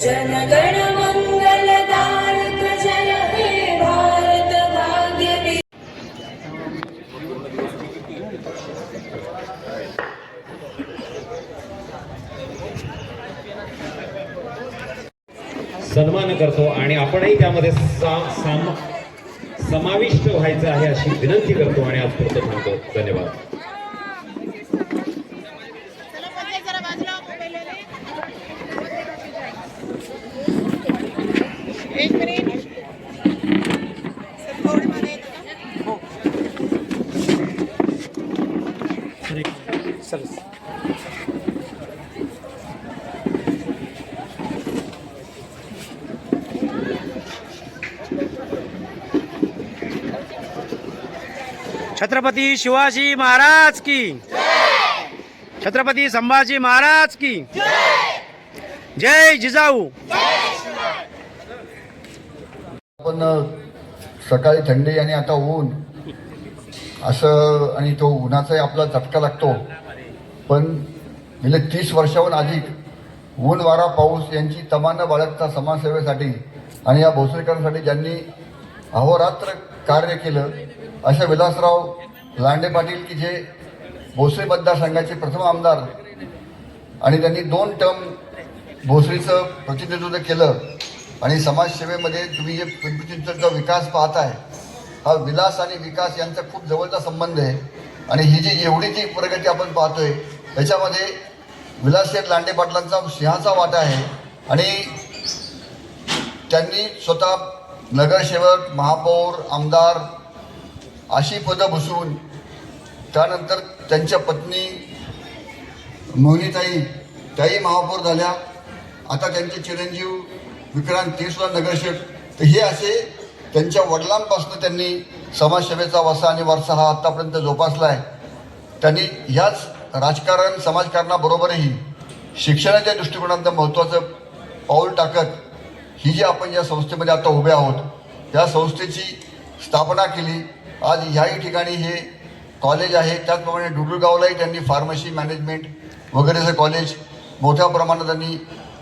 जनगण मंगलदायक जय हे भारत भाग्य सन्मान करतो आणि आपणही त्यामध्ये साम- समाविष्ट व्हायचं आहे अशी विनंती करतो आणि आज पुढचं थांबतो. धन्यवाद चला पहिले जरा बाजूला हो मोबाईलवाले. एक मिनिट सर, थोडी मागे येतं का? छत्रपती शिवाजी महाराज की छत्रपती संभाजी महाराज की जय! जिजाऊ! आपण सकाळी थंडी आणि आता ऊन. असं आणि तो उन्हाचाही आपला झटका लागतो. पण गेले तीस वर्षाहून अधिक ऊन वारा पाऊस यांची तमानं बाळगता समाजसेवेसाठी आणि या भोसरीकरांसाठी ज्यांनी अहोरात्र कार्य केलं अशा विलासराव लांडे पाटील की जे भोसरी मतदारसंघाचे प्रथम आमदार आणि त्यांनी दोन टर्म भोसरीचं प्रतिनिधित्व केलं. आणि समाजसेवेमध्ये तुम्ही जे पिंपरी चिंचवडचा विकास पाहताय हा विलास आणि विकास यांचा खूप जवळचा संबंध आहे. आणि ही जी एवढी जी प्रगती आपण पाहतोय त्याच्यामध्ये विलासशेठ लांडे पाटलांचा सिंहाचा वाटा आहे. आणि त्यांनी स्वतः नगरसेवक महापौर आमदार अशी पदं बसवून त्यानंतर त्यांच्या पत्नी मोहिनीताई त्याही महापौर झाल्या. आता त्यांचे चिरंजीव विक्रांत ते सुद्धा नगरसेवक. तर हे असे त्यांच्या वडिलांपासून त्यांनी समाजसेवेचा वसा आणि वारसा हा आत्तापर्यंत जोपासला आहे त्यांनी ह्याच राजकारण समाजकारणाबरोबरही शिक्षणाच्या दृष्टिकोनातलं महत्त्वाचं पाऊल टाकत ही जी आपण या संस्थेमध्ये आता उभे आहोत या संस्थेची स्थापना केली. आज ह्याही ठिकाणी हे कॉलेज आहे. त्याचप्रमाणे डुडुळगावलाही त्यांनी फार्मसी मॅनेजमेंट वगैरेचं कॉलेज मोठ्या प्रमाणात त्यांनी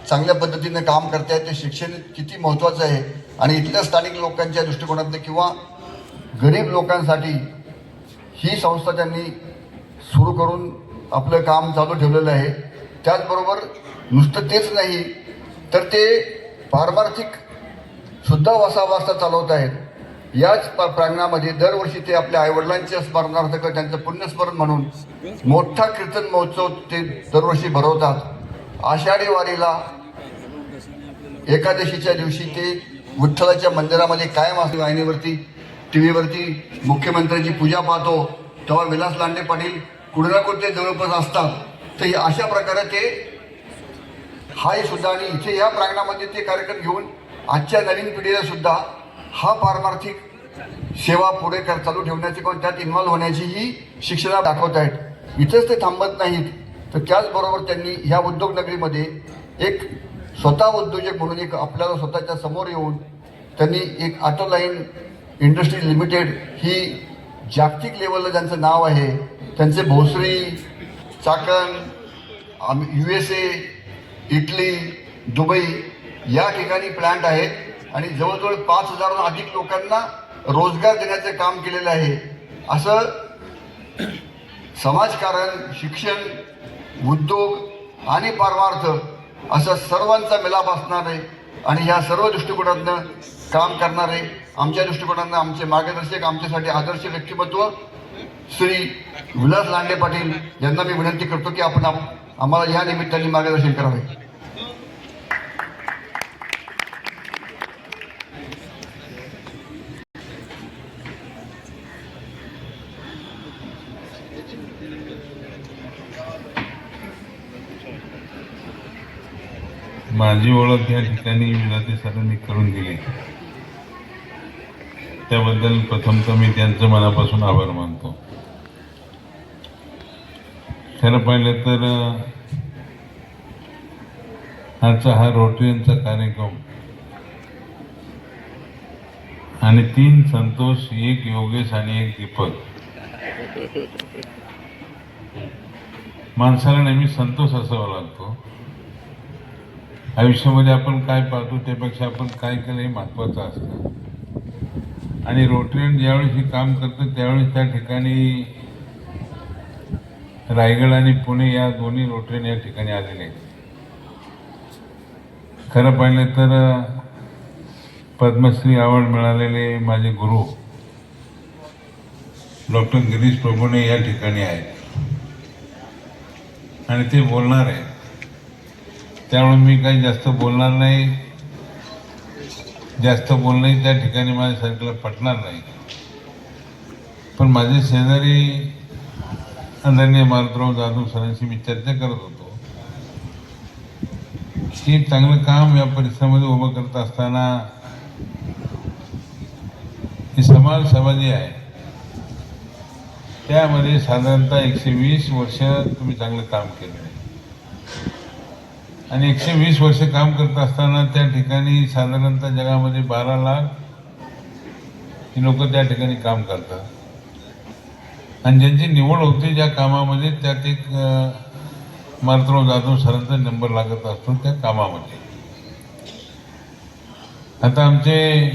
चांगल्या पद्धतीने काम करतायत ते शिक्षण किती महत्त्वाचं आहे आणि इथल्या स्थानिक लोकांच्या दृष्टिकोनातनं किंवा गरीब लोकांसाठी ही संस्था त्यांनी सुरू करून आपलं काम चालू ठेवलेलं आहे. त्याचबरोबर नुसतं तेच नाही तर ते पारमार्थिक सुद्धा वसावास्ता चालवत आहेत. याच प्रांगणामध्ये दरवर्षी ते आपल्या आईवडिलांच्या स्मरणार्थ त्यांचं पुण्यस्मरण म्हणून मोठा कीर्तन महोत्सव ते दरवर्षी भरवतात. आषाढी वारीला एकादशीच्या दिवशी ते विठ्ठलाच्या मंदिरामध्ये कायम असते. वाहिनीवरती टी व्हीवरती मुख्यमंत्र्यांची पूजा पाहतो. तेव्हा विलास लांडे पाटील कुठे ना कुठे जवळपास असतात. तर अशा प्रकारे ते हाय सुद्धा आणि इथे या प्रांगणामध्ये ते कार्यक्रम घेऊन आजच्या नवीन पिढीला सुद्धा हा पारमार्थिक सेवा पुढे कर चालू ठेवण्याची किंवा त्यात इन्व्हॉल्व्ह होण्याची ही शिक्षणा दाखवत आहेत. इथंच ते थांबत नाहीत. तर त्याचबरोबर त्यांनी ह्या उद्योगनगरीमध्ये एक स्वतः उद्योजक म्हणून एक आपल्याला स्वतःच्या समोर येऊन त्यांनी एक ऑटोलाईन इंडस्ट्रीज इंडस्ट्री लिमिटेड ही जागतिक लेवलला ज्यांचं नाव आहे त्यांचे Bhosari Chakan U S A Italy Dubai या ठिकाणी प्लांट आहेत. आणि जवळजवळ पाच हजारहून अधिक लोकांना रोजगार देण्याचे काम केलेलं आहे. असं समाजकारण शिक्षण उद्योग आणि पारमार्थ असं सर्वांचा मिलाप असणार आहे आणि ह्या सर्व दृष्टिकोनातनं काम करणारे आमच्या दृष्टिकोनातनं आमचे मार्गदर्शक आमच्यासाठी आदर्श व्यक्तिमत्व श्री विलास लांडे पाटील यांना मी विनंती करतो की आपण आम्हाला या निमित्ताने मार्गदर्शन करावे. माझी ओळख या ठिकाणी विनाते सरांनी करून दिली. त्याबद्दल प्रथमतः मी त्यांचं मनापासून आभार मानतो. खरं पाहिलं तर आजचा हा रोटरींचा कार्यक्रम आणि तीन संतोष एक योगेश आणि एक दीपक. माणसाला नेहमी संतोष असावा लागतो. आयुष्यामध्ये आपण काय पाहतो त्यापेक्षा आपण काय केलं हे महत्त्वाचं असतं. आणि रोटरीयन ज्यावेळेस हे काम करतं त्यावेळेस त्या ठिकाणी रायगड आणि पुणे या दोन्ही रोटरीयन या ठिकाणी आलेले आहेत. खरं पाहिलं तर पद्मश्री अवॉर्ड मिळालेले माझे गुरु डॉक्टर गिरीश प्रभुणे या ठिकाणी आहेत. आणि ते बोलणार आहेत. त्यामुळे मी काही जास्त बोलणार नाही. जास्त बोलणंही त्या ठिकाणी माझ्यासारख्याला पटणार नाही. पण माझे शेजारी आदरणीय मारुतराव जाधव सरांशी मी चर्चा करत होतो. की चांगलं काम या परिसरामध्ये उभं करत असताना ही समाज सभा जी आहे. त्यामध्ये साधारणतः एकशे वीस वर्ष तुम्ही चांगलं काम केलं आहे. आणि एकशे वीस वर्ष काम करत असताना त्या ठिकाणी साधारणतः जगामध्ये बारा लाख ही लोक त्या ठिकाणी काम करतात. आणि ज्यांची निवड होते ज्या कामामध्ये त्यात एक अं, मारुतराव जाधव सरांचा नंबर लागत असतो त्या कामामध्ये. आता आमचे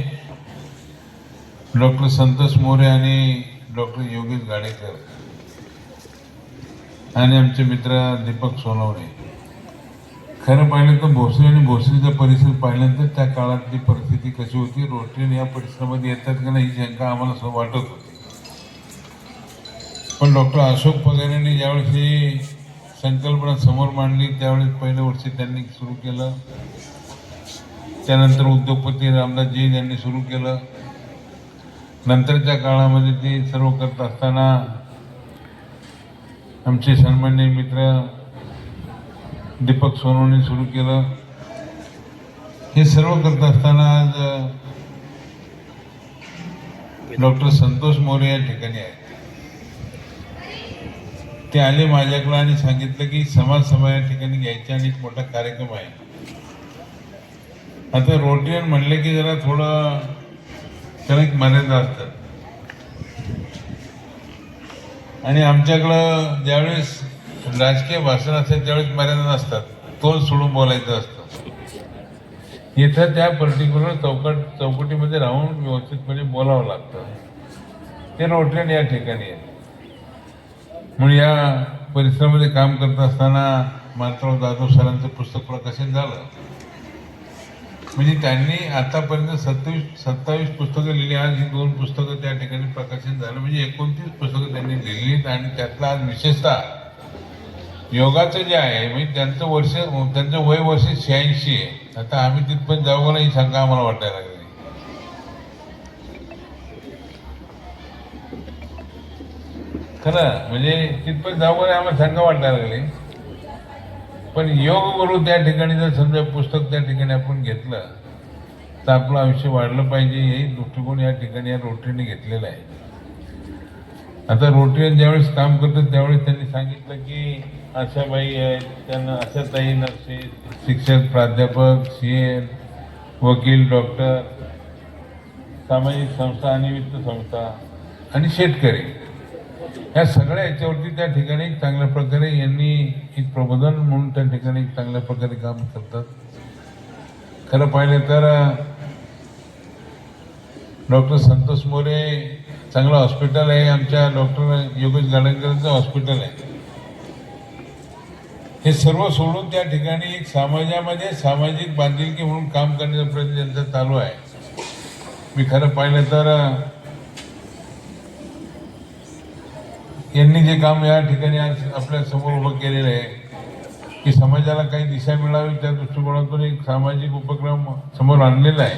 डॉक्टर संतोष मोरे आणि डॉक्टर योगेश गाडेकर आणि आमचे मित्र दीपक सोनवणे खरं पाहिलं तर भोसरी आणि भोसरीचा परिसर पाहिल्यानंतर त्या काळातली परिस्थिती कशी होती? रोटरीन या परिसरामध्ये येतात का नाही ही शंका आम्हाला असं वाटत होती? पण डॉक्टर अशोक पगारेंनी ज्यावेळेस ही संकल्पना समोर मांडली त्यावेळेस पहिल्या वर्षी त्यांनी सुरू केलं. त्यानंतर उद्योगपती रामदासजी यांनी सुरू केलं. नंतरच्या काळामध्ये ते सर्व करत असताना आमचे सन्मान्य मित्र दीपक सोनवणे सुरू केलं. हे सर्व करत असताना आज डॉक्टर संतोष मोरे या ठिकाणी आहेत. ते आले माझ्याकडं आणि सांगितलं की समाज सभा या ठिकाणी घ्यायची आणि एक मोठा कार्यक्रम आहे. आता रोटियन म्हणले की जरा थोडं त्याला एक मर्यादा असतात. आणि आमच्याकडं ज्यावेळेस राजकीय भाषण असेल त्यावेळेस मर्यादा नसतात. तोल सोडून बोलायचं असतं. इथं त्या पर्टिक्युलर चौकट चौकटीमध्ये राहून व्यवस्थितपणे म्हणजे बोलावं लागतं. ते रोटलेन या ठिकाणी आहे. म्हणून या परिसरामध्ये काम करत असताना मात्र जाधव सरांचं पुस्तक प्रकाशित झालं. म्हणजे त्यांनी आतापर्यंत सत्तावीस सत्तावीस पुस्तकं लिहिली. आज ही दोन पुस्तकं त्या ठिकाणी प्रकाशित झालं. म्हणजे एकोणतीस पुस्तकं त्यांनी लिहिली आणि त्यातला आज विशेषतः योगाचं जे आहे म्हणजे त्यांचं वर्ष त्यांचं वय वर्ष शहाऐंशी आहे. आता आम्ही तिथपर्यंत जाऊ का नाही ही शंका आम्हाला वाटायला लागली. खरं म्हणजे तिथपर्यंत जाऊ का आम्हाला शंका वाटायला लागली. पण योग गुरु त्या ठिकाणी जर समजा पुस्तक त्या ठिकाणी आपण घेतलं तर आपलं आयुष्य वाढलं पाहिजे हे दृष्टिकोन या ठिकाणी या रोटरीने घेतलेलं आहे. आता रोटरीयन ज्यावेळेस काम करतात त्यावेळेस त्यांनी सांगितलं की आशाबाई आहेत त्यांना अशा ताई नर्से शिक्षक प्राध्यापक सी एन वकील डॉक्टर सामाजिक संस्था आणि वित्त संस्था आणि शेतकरी. या सगळ्या याच्यावरती त्या ठिकाणी चांगल्या प्रकारे यांनी एक प्रबोधन म्हणून त्या ठिकाणी चांगल्या प्रकारे काम करतात. खरं पाहिलं तर डॉक्टर संतोष मोरे चांगलं हॉस्पिटल आहे आमच्या डॉक्टर योगेश गाडंकरांचं हॉस्पिटल आहे. हे सर्व सोडून त्या ठिकाणी एक समाजामध्ये सामाजिक बांधिलकी म्हणून काम करण्याचा प्रयत्न त्यांचा चालू आहे. मी खरं पाहिलं तर यांनी जे काम या ठिकाणी आज आपल्यासमोर उभं केलेलं आहे की समाजाला काही दिशा मिळावी त्या दृष्टिकोनातून एक सामाजिक उपक्रम समोर आणलेला आहे.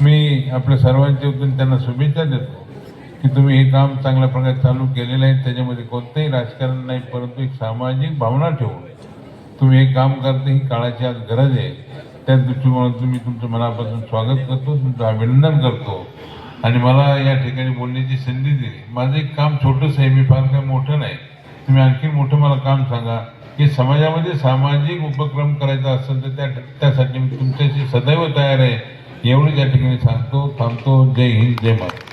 मी आपल्या सर्वांच्या वतीने त्यांना शुभेच्छा देतो. की तुम्ही हे काम चांगल्या प्रकारे चालू केलेलं आहे त्याच्यामध्ये कोणतंही राजकारण नाही परंतु एक सामाजिक भावना ठेवून तुम्ही हे काम करते ही काळाची आज गरज आहे. त्या दृष्टिकोनातून मी तुमचं मनापासून स्वागत करतो तुमचं अभिनंदन करतो. आणि मला या ठिकाणी बोलण्याची संधी दिली. माझं एक काम छोटंसं आहे मी फार काही मोठं नाही. तुम्ही आणखी मोठं मला काम सांगा. की समाजामध्ये सामाजिक उपक्रम करायचा असेल तर त्या त्यासाठी मी तुमच्याशी सदैव तयार आहे. एवढं या ठिकाणी सांगतो थांबतो. जय हिंद जय महाराज